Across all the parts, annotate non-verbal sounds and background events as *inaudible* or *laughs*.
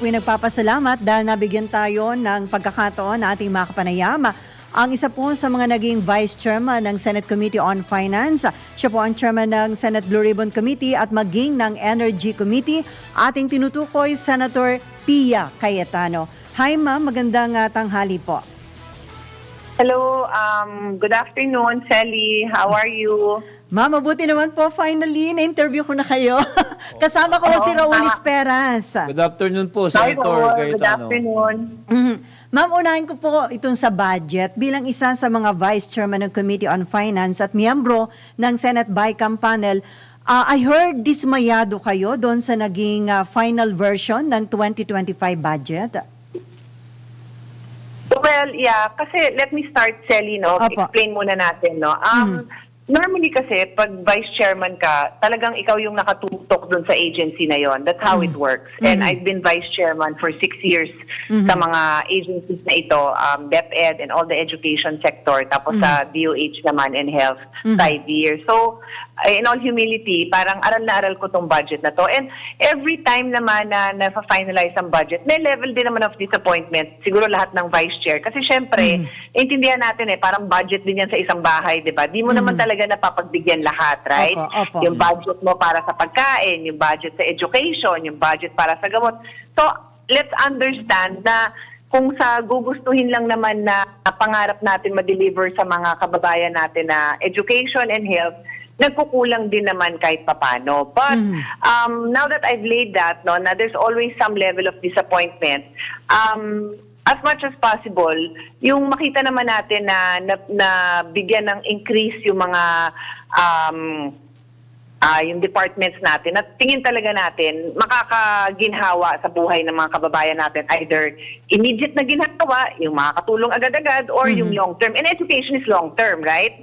po nagpapasalamat dahil nabigyan tayo ng pagkakataon na ating makapanayam. Ang isa po sa mga naging Vice Chairman ng Senate Committee on Finance, siya po ang Chairman ng Senate Blue Ribbon Committee at maging ng Energy Committee, ating tinutukoy Senator Pia Cayetano. Hi ma'am, magandang ah, tanghali po. Hello, um, good afternoon, Sally. How are you? Ma'am, mabuti naman po. Finally, na-interview ko na kayo. *laughs* Kasama ko Oo, si Raul tama. Esperas. Good afternoon po, Hi, Senator Raul. Good Cayetano. afternoon. Mhm. Ma'am, unahin ko po itong sa budget. Bilang isa sa mga Vice Chairman ng Committee on Finance at miyembro ng Senate BICAM panel, ah, I heard dismayado kayo doon sa naging ah, final version ng 2025 budget. Well, yeah, kasi let me start, Sally, no? Opo. Explain muna natin, no? Um, Normally kasi, pag vice chairman ka, talagang ikaw yung nakatutok dun sa agency na yon. That's how it works. And I've been vice chairman for six years sa mga agencies na ito, um, DepEd and all the education sector, tapos sa DOH naman and health, five years. So, in all humility, parang aral na aral ko tong budget na to. And every time naman na na-finalize ang budget, may level din naman of disappointment. Siguro lahat ng vice chair. Kasi syempre, intindihan natin eh, parang budget din yan sa isang bahay, di ba? Di mo naman talaga napapagbigyan lahat, right? Opo, opo. Yung budget mo para sa pagkain, yung budget sa education, yung budget para sa gamot. So, let's understand na kung sa gugustuhin lang naman na pangarap natin ma-deliver sa mga kababayan natin na education and health, nagkukulang din naman kahit papano. But um, now that I've laid that, no, na there's always some level of disappointment, um, as much as possible, yung makita naman natin na, na, na bigyan ng increase yung mga um, ah yung departments natin at tingin talaga natin makakaginhawa sa buhay ng mga kababayan natin either immediate na ginhawa, yung makakatulong agad-agad or yung long term. And education is long term, right?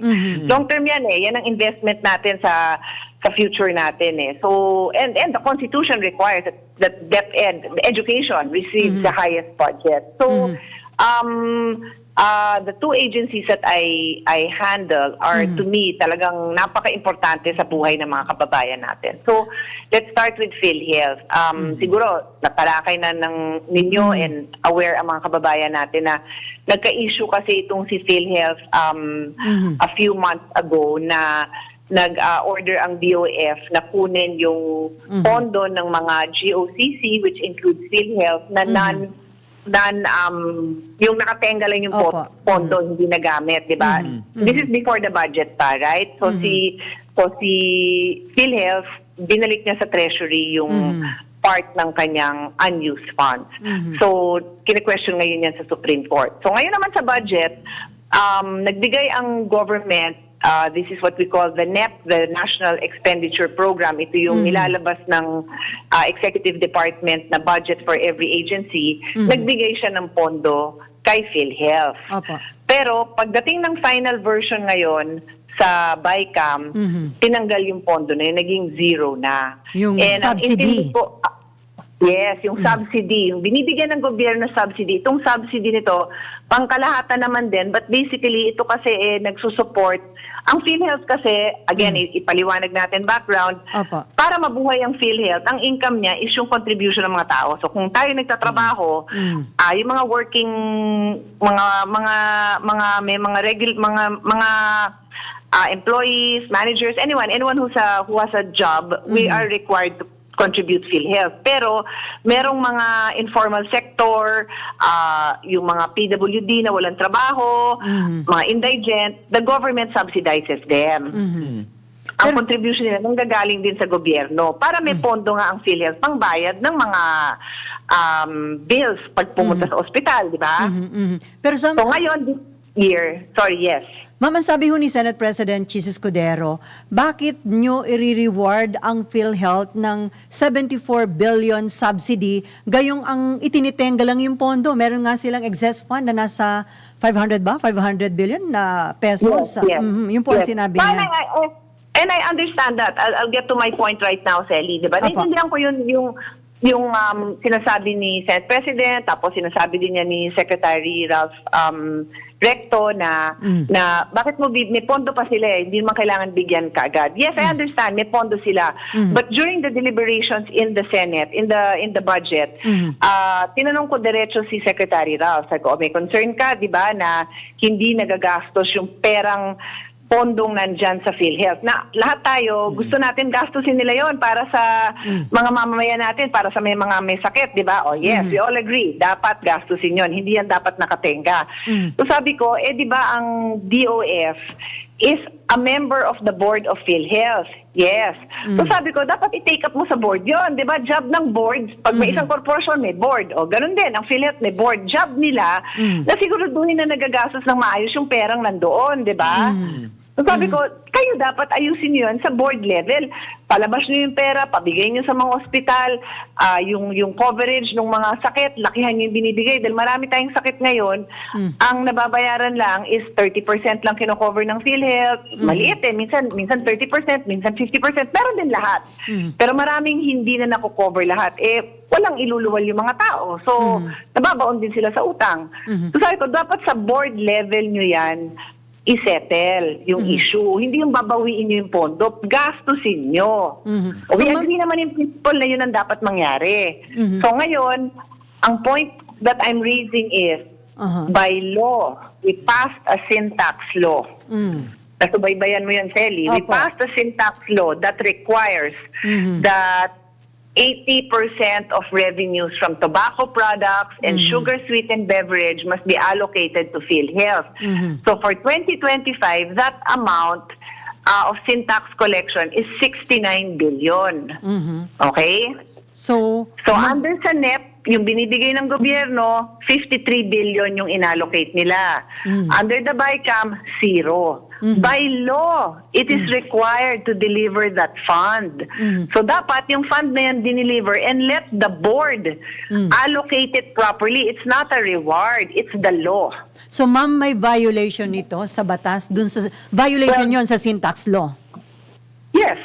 Long term yan eh. Yan ang investment natin sa sa future natin eh. So and and the constitution requires that, that DepEd, education receives the highest budget. So um uh, the two agencies that I I handle are to me talagang napaka-importante sa buhay ng mga kababayan natin. So, let's start with PhilHealth. Um, Siguro, natalakay na ng ninyo and aware ang mga kababayan natin na nagka-issue kasi itong si PhilHealth um, a few months ago na nag-order ang DOF na kunin yung pondo ng mga GOCC which includes PhilHealth na non non um yung nakatenga lang yung Opo. po- pondo hindi nagamit, 'di ba? This is before the budget pa, right? So si so si PhilHealth binalik niya sa treasury yung part ng kanyang unused funds. So kine-question ngayon yan sa Supreme Court. So ngayon naman sa budget, um nagbigay ang government uh, this is what we call the NEP, the National Expenditure Program. Ito yung nilalabas ng uh, Executive Department na budget for every agency. Nagbigay siya ng pondo kay PhilHealth. Opo. Pero pagdating ng final version ngayon sa BICAM, tinanggal yung pondo na yun, naging zero na. Yung And ang subsidy. intindi ko- ah, Yes, yung subsidy, yung binibigyan ng gobyerno subsidy. Itong subsidy nito, pangkalahatan naman din, but basically ito kasi eh, nagsusupport. Ang PhilHealth kasi, again, i- ipaliwanag natin background, Opo. para mabuhay ang PhilHealth, ang income niya is yung contribution ng mga tao. So kung tayo nagtatrabaho, ah yung mga working mga mga mga may mga regular mga mga ah, employees, managers, anyone, anyone who's a, who has a job, we are required to contribute PhilHealth. Pero merong mga informal sector, ah, yung mga PWD na walang trabaho, mga indigent, the government subsidizes them. Ang contribution nila nanggagaling din sa gobyerno para may pondo nga ang PhilHealth pangbayad ng mga um, bills pag pumunta sa ospital, di ba? Mhm, mhm. Pero sa, So ngayon, this year, sorry, yes. Ma'am, ang sabi ho ni Senate President Chis Escudero, bakit nyo i-reward ang PhilHealth ng 74 billion subsidy gayong ang itinitenga lang yung pondo? Meron nga silang excess fund na nasa 500 ba? 500 billion na pesos. Mhm, yun po ang yes. sinabi niya. And I understand that. I'll, I'll get to my point right now, Sally. Di ba? Apo. Naintindihan ko yun, yung yung um, sinasabi ni Senate President, tapos sinasabi din niya ni Secretary Ralph um, Recto na Mm. na bakit mo may pondo pa sila eh, hindi man kailangan bigyan kaagad. Yes, I understand may pondo sila. Mm. But during the deliberations in the Senate, in the in the budget, Mm. ah tinanong ko diretso si Secretary Ralph, sabi ko, "Oh, may concern ka, 'di ba, na hindi nagagastos yung perang pondong nandyan sa PhilHealth. Na lahat tayo, gusto natin gastusin nila yon para sa mga mamamayan natin, para sa may mga may sakit, di ba? Oh yes, we all agree, dapat gastusin yon Hindi yan dapat nakatenga. Mm. So sabi ko, eh di ba ang DOF is a member of the board of PhilHealth. Yes. So sabi ko, dapat i-take up mo sa board yon di ba? Job ng board, pag may isang corporation, may board. O ganun din, ang PhilHealth may board. Job nila, Mm. na siguraduhin na nagagastos ng maayos yung perang nandoon, di ba? Mm. So sabi ko, kayo dapat ayusin nyo yan sa board level. Palabas nyo yung pera, pabigay nyo sa mga ospital, ah, yung, yung coverage ng mga sakit, lakihan nyo yung binibigay. Dahil marami tayong sakit ngayon, ang nababayaran lang is 30% lang kinocover ng PhilHealth. Maliit eh, minsan, minsan 30%, minsan 50%, meron din lahat. Pero maraming hindi na nakocover lahat. Eh, walang iluluwal yung mga tao. So, nababaon din sila sa utang. So sabi ko, dapat sa board level nyo yan, isettle yung issue. Hindi yung babawiin nyo yung pondo, gastusin nyo. Mhm. O, So, we agree naman yung principle na yun ang dapat mangyari. Mhm. So ngayon, ang point that I'm raising is, Aha. by law, we passed a sin tax law. Mm. Nasubaybayan mo yan, Sally. We passed a sin tax law that requires Mhm. that 80% of revenues from tobacco products and sugar sweetened beverage must be allocated to PhilHealth. Mhm. So for 2025, that amount uh, of sin tax collection is 69 billion. Mhm. Okay? So, So under sa NEP, yung binibigay ng gobyerno, 53 billion yung inallocate nila. Mm. Under the BICAM, zero. Mhm. By law, it is required to deliver that fund. Mhm. So dapat yung fund na yan dineliver and let the board Mm. allocate it properly. It's not a reward, it's the law. so ma'am, may violation nito sa batas dun sa violation Well- 'yon sa syntax law. Yes,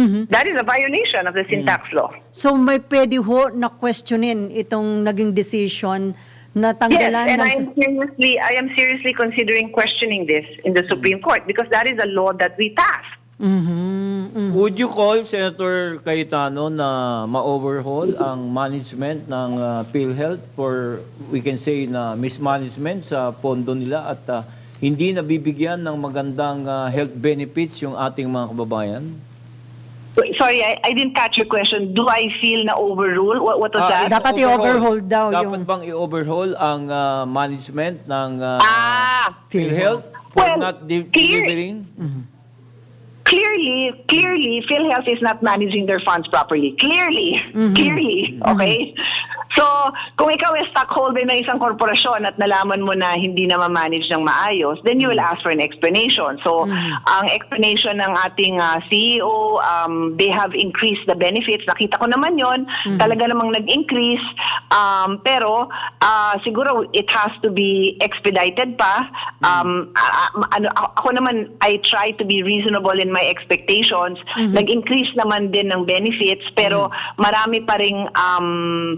Mhm. that is a violation of the sin tax law. So may pwede ho na questionin itong naging decision na Yes, tanggalan and ng I am seriously, I am seriously considering questioning this in the Supreme Court because that is a law that we passed. Mhm, mhm. Would you call Senator Cayetano na ma-overhaul ang management ng uh, PhilHealth for we can say na mismanagement sa pondo nila at uh, hindi nabibigyan ng magandang uh, health benefits yung ating mga kababayan? Wait, Sorry, I, I didn't catch your question. Do I feel na overrule? What, what was Ah, that? Dapat i-overhaul daw Dapat yung- bang i-overhaul ang uh, management ng uh, ah, PhilHealth for Well, not de- clear- delivering? clearly, clearly, PhilHealth is not managing their funds properly. Clearly, clearly, okay? So, kung ikaw ay stockholder ng isang korporasyon at nalaman mo na hindi na ma-manage ng maayos, then you will ask for an explanation. So, ang explanation ng ating ah, CEO, um, they have increased the benefits. Nakita ko naman yon talaga namang nag-increase. Um, pero, ah, siguro it has to be expedited pa. Um, a- a- ano, ako naman, I try to be reasonable in my expectations. Nag-increase naman din ng benefits, pero marami pa ring um,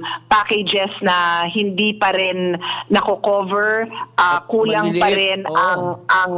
packages na hindi pa rin nako-cover. At kulang pa maliliit, rin oo. ang ang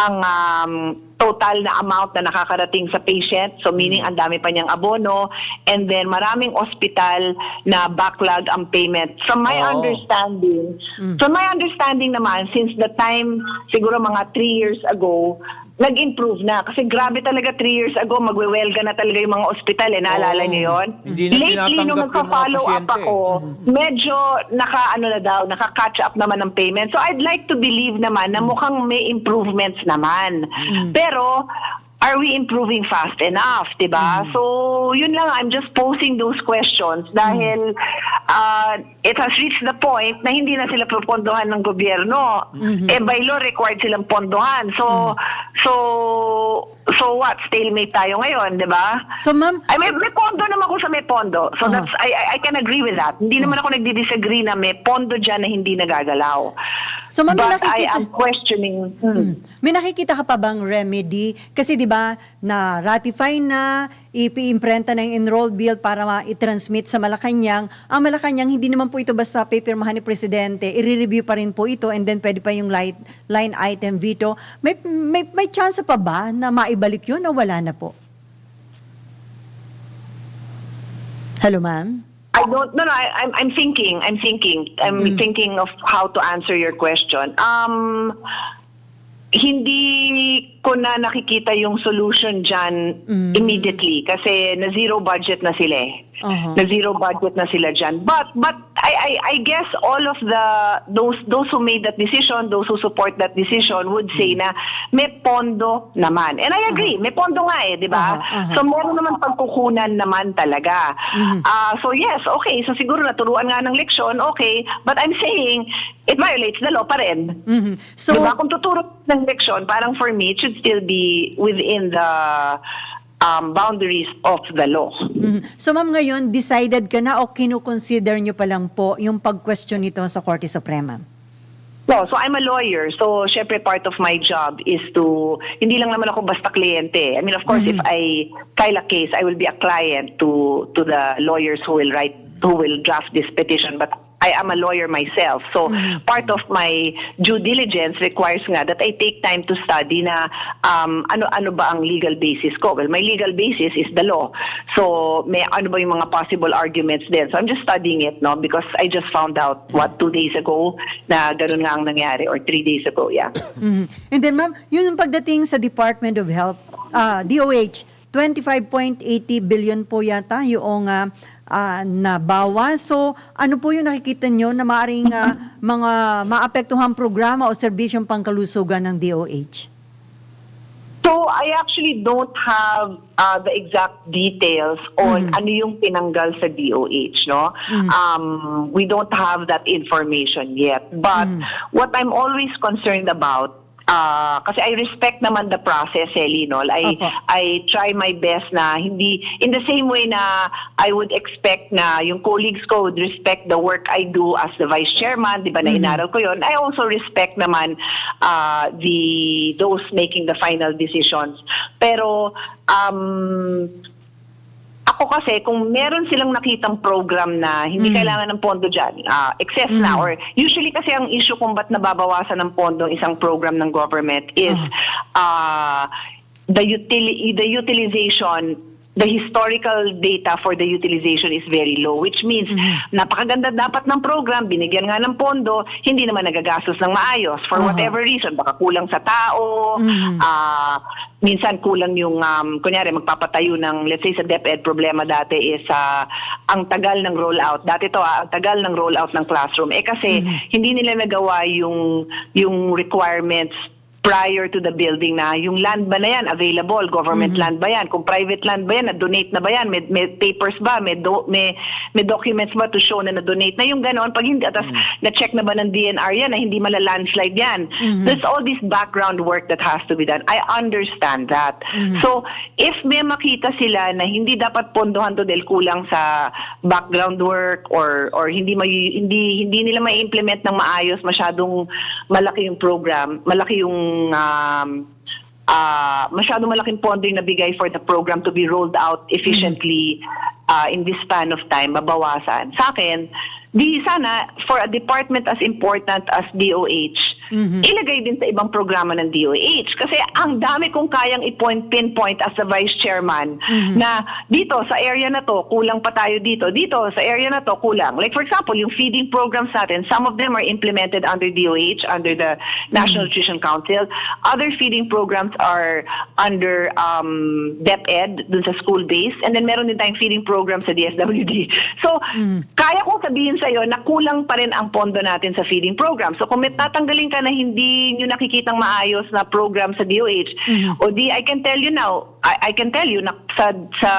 ang um, total na amount na nakakarating sa patient. So meaning ang dami pa niyang abono and then maraming ospital na backlog ang payment. From my Oo. understanding, from my understanding naman since the time siguro mga three years ago, nag-improve na. Kasi grabe talaga three years ago, magwewelga na talaga yung mga ospital. Eh. Naalala Oo. niyo yun? Hindi na Lately, nung nagpa-follow up ako, medyo naka ano na daw, naka-catch up naman ng payment. So I'd like to believe naman na mukhang may improvements naman. Pero are we improving fast enough, 'di ba? So, yun lang I'm just posing those questions dahil uh, it has reached the point na hindi na sila popondohan ng gobyerno. Eh by law required silang pondohan. So so so what? Stalemate tayo ngayon, 'di ba? So ma'am, Ay, may, may pondo naman ako sa may pondo. So Uh-huh. that's, I, I, I can agree with that. Hindi naman ako nagdi-disagree na may pondo dyan na hindi nagagalaw. So, ma'am, But I nakikita- am questioning. hmm. may nakikita ka pa bang remedy? Kasi 'di ba na ratify na ipiimprenta ng enrolled bill para ma-transmit sa Malacanang. Ang Malacanang, hindi naman po ito basta pipirmahan ni Presidente. I-review pa rin po ito and then pwede pa yung line, line item veto. May, may, may chance pa ba na maibalik yun o wala na po? Hello, ma'am? I don't no no I, I'm I'm thinking I'm thinking I'm thinking of how to answer your question. Um hindi ko na nakikita yung solution dyan immediately kasi na zero budget na sila eh. Aha. Na zero budget na sila dyan. But but I, I I guess all of the those those who made that decision, those who support that decision would say na may pondo naman. And I agree, may pondo nga eh, di ba? Aha, aha. So meron naman pagkukunan naman talaga. Ah, so yes, okay. So siguro naturuan nga ng leksyon, okay. But I'm saying, it violates the law pa rin. Mhm. So, diba? Kung tuturo ng leksyon, parang for me, it should still be within the um, boundaries of the law. mhm. so ma'am ngayon, decided ka na o kinukonsider nyo pa lang po yung pag-question nito sa Korte Suprema? No, so I'm a lawyer. So, syempre part of my job is to, hindi lang naman ako basta kliyente. I mean, of course, if I file a case, I will be a client to to the lawyers who will write, who will draft this petition. But I am a lawyer myself. So, part of my due diligence requires nga that I take time to study na um, ano ano ba ang legal basis ko. Well, my legal basis is the law. So, may ano ba yung mga possible arguments din. So, I'm just studying it, no? Because I just found out, what, two days ago, na ganun nga ang nangyari, or three days ago, yeah. Mhm. And then ma'am, yun yung pagdating sa Department of Health, ah, DOH, 25.80 billion po yata yung ah, ah, nabawas. So ano po yung nakikita nyo na maaring ah, mga maapektuhang programa o serbisyong pangkalusugan ng DOH? So, I actually don't have uh, the exact details on ano yung tinanggal sa DOH, no? Um, we don't have that information yet. But what I'm always concerned about uh, kasi I respect naman the process, Ellie, no? I, Opo. I try my best na hindi, in the same way na I would expect na yung colleagues ko would respect the work I do as the vice chairman, di ba, na inaral ko yon. I also respect naman uh, the those making the final decisions. Pero, um, ako kasi, kung meron silang nakitang program na hindi kailangan ng pondo dyan, ah, excess na, or usually kasi ang issue kung ba't nababawasan ng pondo ang isang program ng government is ah, the, utili- the utilization the historical data for the utilization is very low which means napakaganda dapat ng program binigyan nga ng pondo hindi naman nagagastos ng maayos for Aha. whatever reason. Baka kulang sa tao ah minsan kulang yung um, kunyari magpapatayo ng let's say sa DepEd problema dati is ah, ang tagal ng rollout. Dati to ah, ang tagal ng rollout ng classroom. Eh kasi hindi nila nagawa yung yung requirements prior to the building na yung land ba na yan available government land ba yan kung private land ba yan na-donate na ba yan may, may papers ba may, do, may, may documents ba to show na na-donate na yung ganon pag hindi atas na-check na ba ng DNR yan na hindi mala-landslide yan? There's all this background work that has to be done. I understand that. So if may makita sila na hindi dapat pondohan to dahil kulang sa background work or or hindi may, hindi hindi nila mai-implement ng maayos masyadong malaki yung program malaki yung um, ah masyado malaking pondo yung nabigay for the program to be rolled out efficiently ah, in this span of time, mabawasan. Sa akin, di sana for a department as important as DOH, ilagay din sa ibang programa ng DOH. Kasi ang dami kong kayang i-point, pinpoint as a vice chairman na dito sa area na to, kulang pa tayo dito. Dito sa area na to, kulang. Like for example, yung feeding programs natin, some of them are implemented under DOH, under the National Nutrition Council. Other feeding programs are under um, DepEd, dun sa school base. And then meron din tayong feeding program sa DSWD. So, kaya kong sabihin sa'yo na kulang pa rin ang pondo natin sa feeding program. So, kung may tatanggalin ka na hindi nyo nakikitang maayos na program sa DOH, o di, I can tell you now, I, I can tell you na sa, sa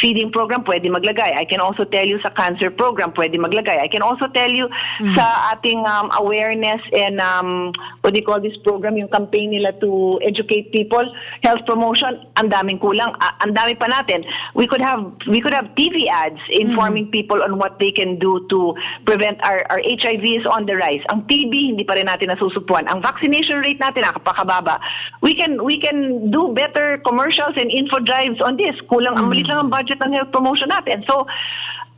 feeding program pwede maglagay. I can also tell you sa cancer program pwede maglagay. I can also tell you sa ating um, awareness and um, what do you call this program, yung campaign nila to educate people, health promotion, ang daming kulang. Ah, ang dami pa natin. We could have we could have TV ads informing people on what they can do to prevent our, our HIV is on the rise. Ang TB hindi pa rin natin nasusupuan. Ang vaccination rate natin nakapakababa. We can we can do better commercials and info drives on this. Kulang, ang maliit lang ang budget ng health promotion natin. So,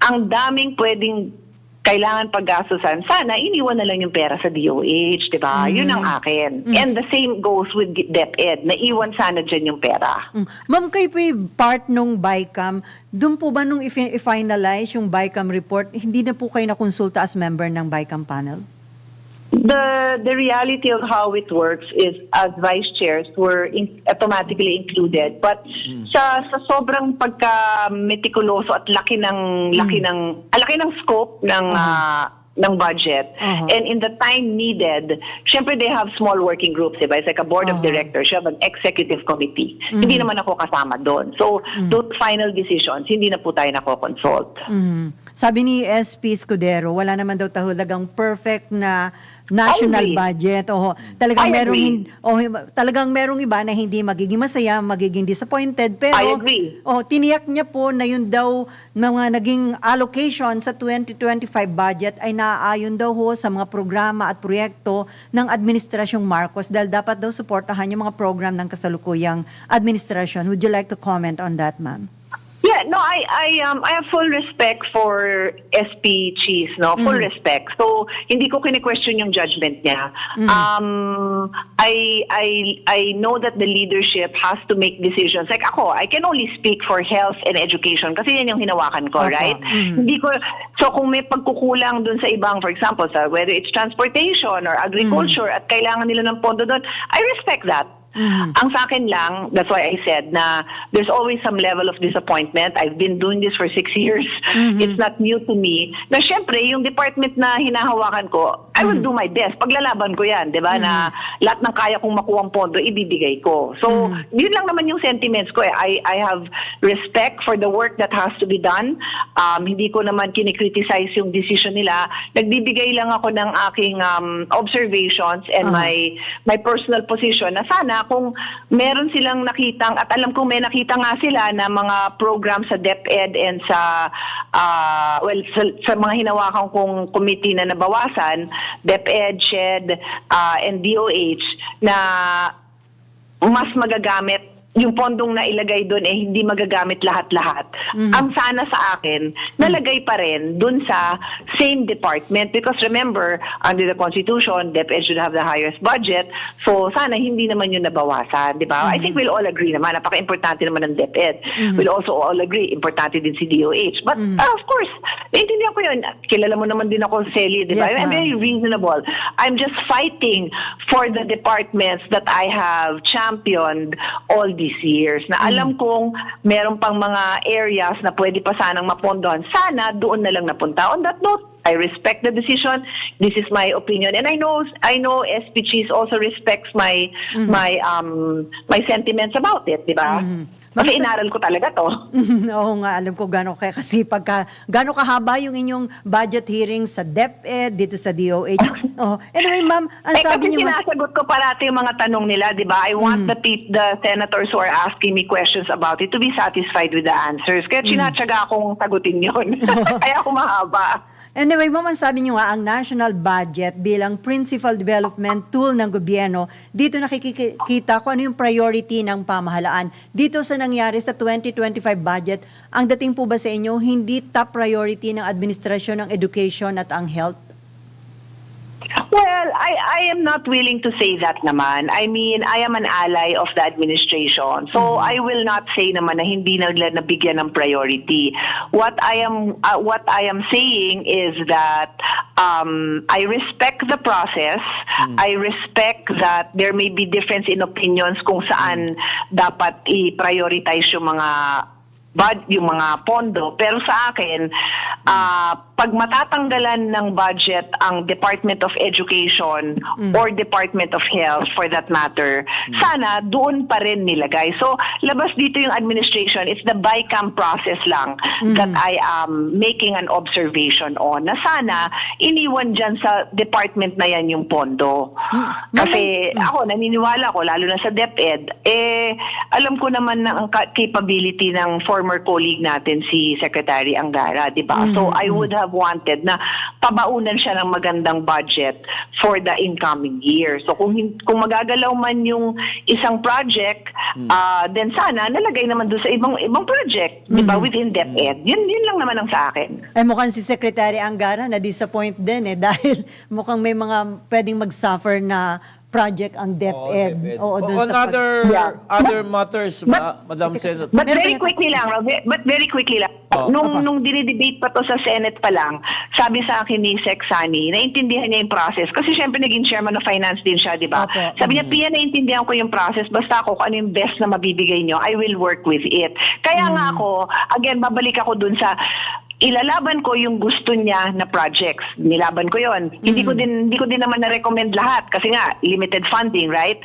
ang daming pwedeng kailangan paggastusan. Sana iniwan na lang yung pera sa DOH, di ba? Yun ang akin. And the same goes with DepEd. Naiwan sana dyan yung pera. Mm. Ma'am, kayo po part nung BICAM. Doon po ba nung i-finalize yung BICAM report, hindi na po kayo nakonsulta as member ng BICAM panel? The the reality of how it works is as vice chairs were in, automatically included. But sa sa sobrang pagka meticuloso at laki ng laki ng ah, laki ng scope ng ah, ng budget. Uh-huh. and in the time needed syempre they have small working groups diba it's like a board of Uh-huh. directors. You have an executive committee hindi naman ako kasama doon. So those final decisions hindi na po tayo nako-consult Mhm. Sabi ni SP Scudero, wala naman daw tahulagang perfect na national agree. budget. Oh, talagang I merong hin- oh, talagang merong iba na hindi magiging masaya, magiging disappointed. Pero I agree. Oh, tiniyak niya po na yun daw mga naging allocation sa 2025 budget ay naaayon daw ho sa mga programa at proyekto ng Administrasyong Marcos dahil dapat daw suportahan yung mga program ng kasalukuyang administrasyon. Would you like to comment on that, ma'am? No, I I um I have full respect for SP Cheese, no, full respect. So hindi ko kine-question yung judgment niya. Um, I I I know that the leadership has to make decisions. Like ako, I can only speak for health and education kasi yan yung hinawakan ko, Opo. right? Hindi ko so kung may pagkukulang dun sa ibang, for example, sa whether it's transportation or agriculture at kailangan nila ng pondo doon, I respect that. Ang sa akin lang, that's why I said na there's always some level of disappointment. I've been doing this for six *laughs* years. It's not new to me. Na syempre, yung department na hinahawakan ko, I will do my best. Paglalaban ko yan, di ba? Na lahat ng kaya kong makuha pondo, ibibigay ko. So, yun lang naman yung sentiments ko. Eh. I, I have respect for the work that has to be done. Um, hindi ko naman kinikriticize yung decision nila. Nagbibigay lang ako ng aking um, observations and Uh-huh. my my personal position na sana kung meron silang nakitang at alam kong may nakita nga sila na mga program sa DepEd and sa ah, well sa, sa mga hinawakan kong committee na nabawasan DepEd, SHED ah, and DOH na mas magagamit yung pondong na ilagay doon eh hindi magagamit lahat-lahat. Ang sana sa akin, nalagay pa rin doon sa same department because remember, under the Constitution, DepEd should have the highest budget. So sana hindi naman yun nabawasan, di ba? I think we'll all agree naman, napaka-importante naman ng DepEd. We'll also all agree, importante din si DOH. But uh, of course, naiintindihan ko yun. Kilala mo naman din ako, Sally, di ba? Yes, I'm very reasonable. I'm just fighting for the departments that I have championed all these years. Na alam kong meron pang mga areas na pwede pa sanang mapondohan. Sana doon na lang napunta. On that note, I respect the decision. This is my opinion, and I know I know SP Cheese also respects my my um my sentiments about it, di ba? Kasi inaral ko talaga to. *laughs* Oo nga, alam ko gano'n kaya kasi pagka, gano'n kahaba yung inyong budget hearing sa DepEd, dito sa DOH. *laughs* oh. Anyway, ma'am, ang eh, sabi kasi niyo, sinasagot ko parati yung mga tanong nila, di ba? I want the pe- the senators who are asking me questions about it to be satisfied with the answers. Kaya sinatsaga akong sagutin yun. *laughs* Kaya ako mahaba. Anyway, ma'am, ang sabi niyo nga, ang national budget bilang principal development tool ng gobyerno, dito nakikita ko ano yung priority ng pamahalaan. Dito sa nangyari sa 2025 budget, ang dating po ba sa inyo, hindi top priority ng administrasyon ng education at ang health? Well, I, I am not willing to say that naman. I mean, I am an ally of the administration. So I will not say naman na hindi na nila nabigyan ng priority. What I am uh, what I am saying is that um, I respect the process. I respect that there may be difference in opinions kung saan dapat i-prioritize yung mga bud yung mga pondo pero sa akin ah, pag matatanggalan ng budget ang Department of Education or Department of Health for that matter sana doon pa rin nilagay. So labas dito yung administration. It's the BICAM process lang that I am making an observation on na sana iniwan dyan sa department na yan yung pondo. Kasi ako naniniwala ko lalo na sa DepEd eh alam ko naman na ang capability ng former colleague natin si Secretary Angara, 'di ba? So I would have have wanted na pabaunan siya ng magandang budget for the incoming year. So kung kung magagalaw man yung isang project, ah, then sana nalagay naman doon sa ibang ibang project, 'di ba, within DepEd. Yun yun lang naman ang sa akin. Eh mukhang si Secretary Angara na-disappoint din eh *laughs* dahil mukhang may mga pwedeng mag-suffer na project ang DepEd. Oo, dun On sa other Yeah. other matters, ma- Madam Senator. But very quickly lang, but very quickly lang. Oh, nung apa. nung dinidebate pa to sa Senate pa lang, sabi sa akin ni Sec Sani, naintindihan niya yung process. Kasi syempre naging chairman of finance din siya, di ba? Opo. Sabi niya, Pia, naintindihan ko yung process. Basta ako, kung ano yung best na mabibigay niyo, I will work with it. Kaya nga ako, again, babalik ako dun sa ilalaban ko yung gusto niya na projects. Nilaban ko yon. Hindi ko din hindi ko din naman na-recommend lahat kasi nga limited funding, right?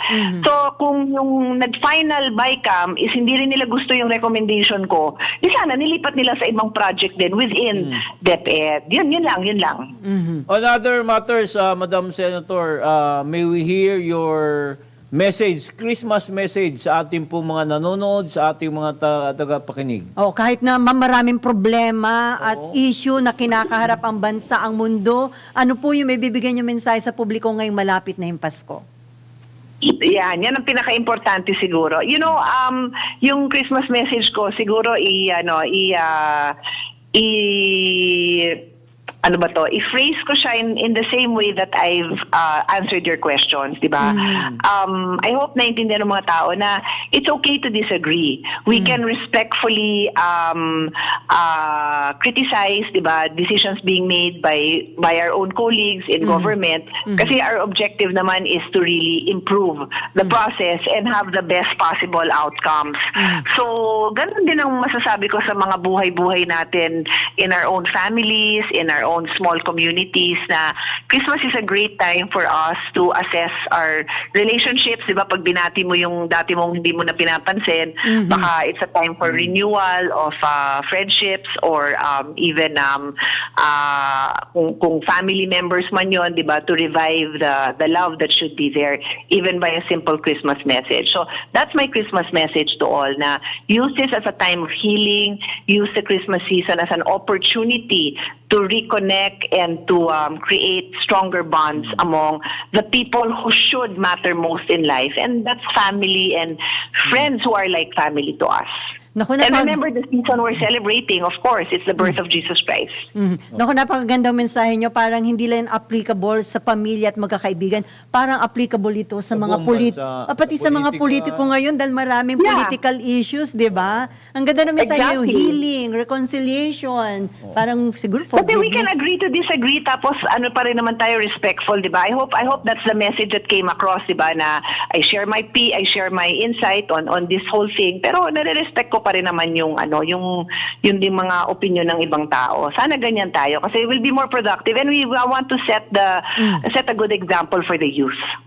So kung yung nag-final BICAM is hindi rin nila gusto yung recommendation ko, di sana nilipat nila sa ibang project din within DepEd. Yun, yun lang, yun lang. On other matters, uh, Madam Senator, uh, may we hear your message, Christmas message sa ating po mga nanonood, sa ating mga ta- tagapakinig. Oh, kahit na ma- maraming problema at issue na kinakaharap ang bansa, ang mundo, ano po yung may bibigyan niyo mensahe sa publiko ngayong malapit na yung Pasko? Yan, yan ang pinaka-importante siguro. You know, um, yung Christmas message ko siguro i ano, i ah, i ano ba to, i-phrase ko siya in, in the same way that I've uh, answered your questions, di ba? Um, I hope naintindihan ng mga tao na it's okay to disagree. We can respectfully um, uh, criticize, di ba, decisions being made by by our own colleagues in government. Kasi our objective naman is to really improve the process and have the best possible outcomes. So, ganun din ang masasabi ko sa mga buhay-buhay natin in our own families, in our own small communities na Christmas is a great time for us to assess our relationships, 'di ba? Pag binati mo yung dati mong hindi mo na pinapansin, baka it's a time for renewal of uh, friendships or um, even um, uh, kung, kung family members man yon, 'di ba, to revive the the love that should be there even by a simple Christmas message. So, that's my Christmas message to all na use this as a time of healing, use the Christmas season as an opportunity to reconnect and to um, create stronger bonds among the people who should matter most in life and that's family and friends who are like family to us. Naku, And napag- remember the season we're celebrating, of course, it's the birth of Jesus Christ. Mhm. Naku, napakagandang mensahe nyo. Parang hindi lang applicable sa pamilya at magkakaibigan. Parang applicable ito sa, Sa mga polit bansa, Ah, pati sa mga politika. politiko ngayon dahil maraming Yeah. political issues, di ba? Ang ganda ng mensahe nyo, Exactly. healing, reconciliation. Parang siguro But then we can forgiveness. agree to disagree tapos ano pa rin naman tayo respectful, 'di ba? I hope I hope that's the message that came across, 'di ba, na I share my P, I share my insight on on this whole thing. Pero nare-respect ko pa rin naman yung ano, yung yung din mga opinion ng ibang tao. Sana ganyan tayo kasi we'll be more productive and we want to set the set a good example for the youth.